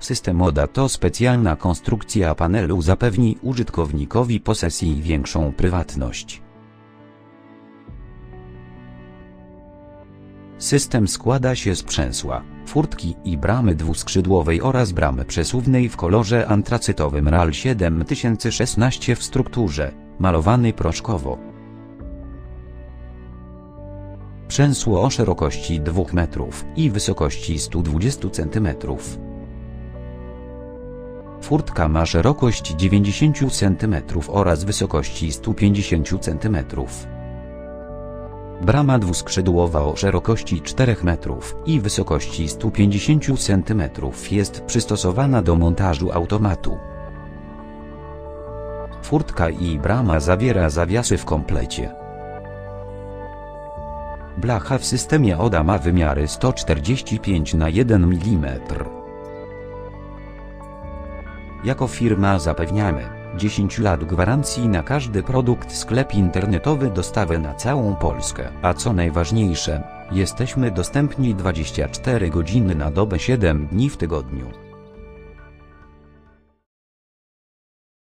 System ODA to specjalna konstrukcja panelu zapewni użytkownikowi posesji większą prywatność. System składa się z przęsła, furtki i bramy dwuskrzydłowej oraz bramy przesuwnej w kolorze antracytowym RAL 7016 w strukturze, malowany proszkowo. Przęsło o szerokości 2 metrów i wysokości 120 cm. Furtka ma szerokość 90 cm oraz wysokości 150 cm. Brama dwuskrzydłowa o szerokości 4 metrów i wysokości 150 cm jest przystosowana do montażu automatu. Furtka i brama zawiera zawiasy w komplecie. Blacha w systemie ODA ma wymiary 145 na 1 mm. Jako firma zapewniamy 10 lat gwarancji na każdy produkt sklep internetowy dostawę na całą Polskę. A co najważniejsze, jesteśmy dostępni 24 godziny na dobę 7 dni w tygodniu.